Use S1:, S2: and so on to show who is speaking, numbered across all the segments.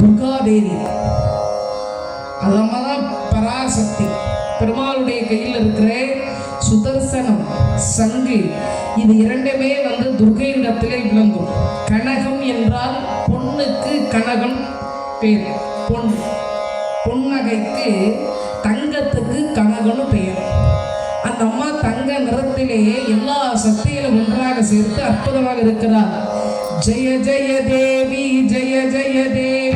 S1: துர்காதேவி அது அம்மா தான் பராசக்தி. பெருமாளுடைய கையில் இருக்கிற சுதர்சனம் சங்கு இது இரண்டுமே வந்து துர்கையிடத்திலே விளங்கும். கனகம் என்றால் பொண்ணுக்கு கனகம் பேர். பொன். பொன்னகைக்கு தங்கத்துக்கு கனகம்னு பெயர். அந்த அம்மா தங்க நிறத்திலேயே எல்லா சக்திகளும் ஒன்றாக சேர்த்து அற்புதமாக இருக்கிறார் ஜெய ஜெய தேவி ஜெய ஜெய தேவி.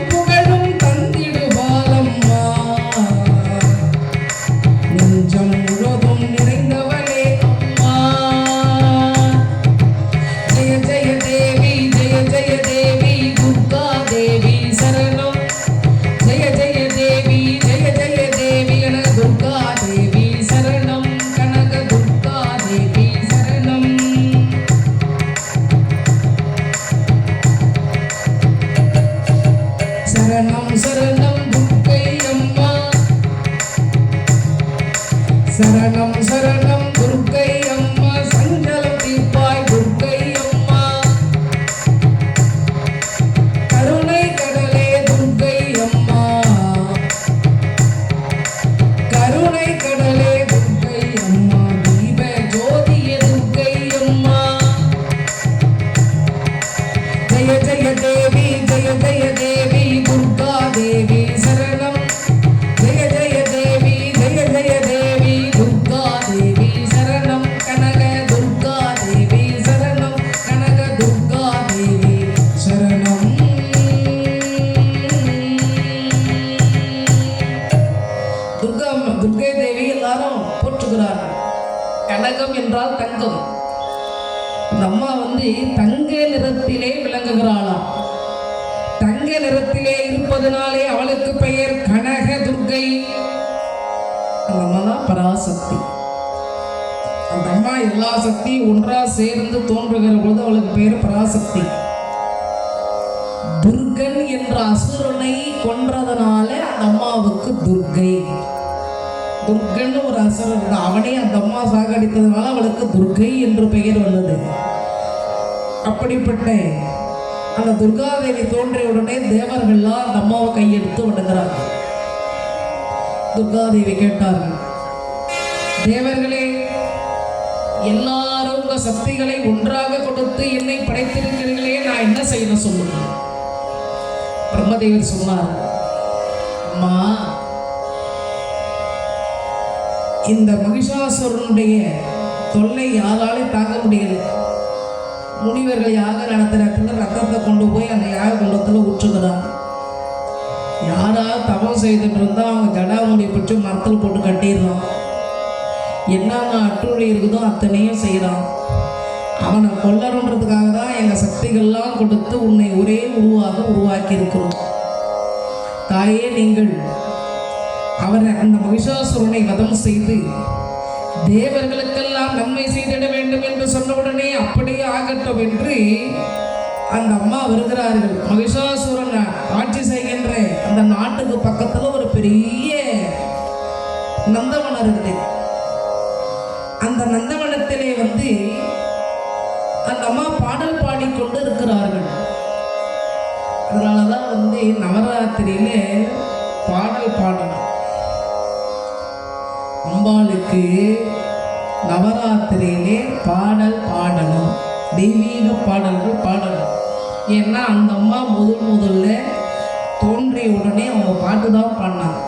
S1: கனகம் என்றால் தங்கம். இந்த அம்மா வந்து தங்க நிறத்திலே விளங்குகிறாளாம். தங்க நிறத்திலே இருப்பதனாலே அவளுக்கு பெயர் கனக துர்கை அந்த அம்மா தான் பராசக்தி. அந்த அம்மா எல்லா சக்தியும் ஒன்றா சேர்ந்து தோன்றுகிற பொழுது அவளுக்கு பெயர் பராசக்தி. துர்கன் என்ற அசுரனை கொன்றதனால அந்த அம்மாவுக்கு துர்கை. துர்கன் ஒரு அசுரன் இருந்தான். அவனே அந்த அம்மா சாகடித்ததுனால அவளுக்கு துர்கை என்று பெயர் வந்தது. அப்படிப்பட்ட அந்த துர்காதேவி தோன்றிய உடனே தேவர்கள்லாம் அந்த அம்மாவை கையெடுத்து வணங்குறாங்க. துர்காதேவி கேட்டார்கள் தேவர்களே எல்லாரும் உங்க சக்திகளை ஒன்றாக கொடுத்து என்னை படைத்திருக்கிறீர்களே நான் என்ன செய்யணும் சொல்லுங்க? பிரம்மதேவர் சொன்னார் அம்மா இந்த மகிஷாசுரனுடைய தொல்லை யாராலே தாங்க முடியல. முனிவர்கள் யாக நடத்துறதுல ரத்தத்தை கொண்டு போய் அந்த யாக குண்டத்தில் ஊற்றுகிறான் யாராவது தவம் செய்துட்டு இருந்தால் அவங்க ஜடாமுடி பிடிச்சி மரத்தில் போட்டு கட்டிடுறான் என்னென்ன அட்டுழி இருக்குதோ அத்தனையும் செய்கிறான் அவனை கொல்லணுன்றதுக்காக தான் எங்கள் சக்திகள்லாம் கொடுத்து உன்னை ஒரே உருவாக உருவாக்கி இருக்கிறோம் தாயே நீங்கள் அவரை அந்த மகிஷாசுரனை வதம் செய்து தேவர்களுக்கெல்லாம் நன்மை செய்திட வேண்டும் என்று சொன்னவுடனே அப்படியே ஆகட்டும் என்று அந்த அம்மா வருகிறார்கள். மகிஷாசுரன் ஆட்சி செய்கின்ற அந்த நாட்டுக்கு பக்கத்துல ஒரு பெரிய நந்தவனம் இருக்குது. அந்த நந்தவனத்திலே வந்து அந்த அம்மா பாடல் பாடிக்கொண்டு இருக்கிறார்கள். அதனால தான் வந்து நவராத்திரியில பாடல் பாடணும் அம்பாளுக்கு நவராத்திரியிலே பாடல் பாடணும். தெய்வீக பாடல்கள் பாடணும். ஏன்னா அந்த அம்மா முதல் முதல்ல தோன்றிய உடனே அவங்க பாட்டு தான் பாடினாங்க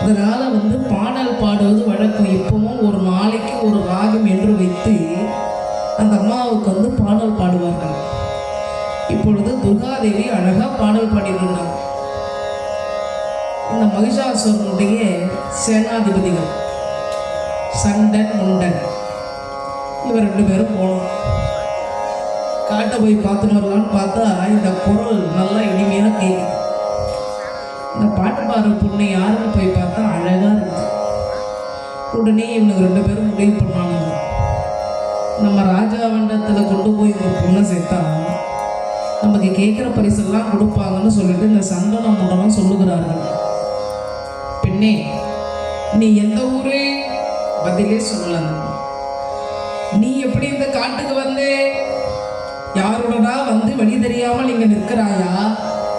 S1: அதனால் வந்து பாடல் பாடுவது வழக்கம். இப்பவும் ஒரு நாளைக்கு ஒரு ராகம் என்று வைத்து அந்த அம்மாவுக்கு வந்து பாடல் பாடுவார்கள். இப்பொழுது துர்காதேவி அழகாக பாடல் பாடினாங்க இந்த மகிஷாசுரனுடைய சேனாதிபதிகள். சண்டன் முண்டன். இவர் ரெண்டு பேரும் போனோம். காட்டை போய் பார்த்துட்டு வரலான்னு பார்த்தா இந்த குரல் நல்லா இனிமையாக கேட்குது இந்த பாட்டு பாடுற பொண்ணு யாருன்னு போய் பார்த்தா அழகாக இருக்கு. உடனே இவனுக்கு ரெண்டு பேரும் முடிவு பண்ணாங்க. நம்ம ராஜாவண்டத்தில் கொண்டு போய் ஒரு பொண்ணை சேர்த்தா நமக்கு கேட்குற பரிசெல்லாம் கொடுப்பாங்கன்னு சொல்லிட்டு இந்த சந்தனம் முடனம் சொல்லுகிறார்கள். பெண்ணே நீ எந்த ஊரே? பதிலே சொல்லலாம். நீ எப்படி இந்த காட்டுக்கு வந்து? யாருடனா வந்து வழி தெரியாமல் இங்க நிற்கிறாயா?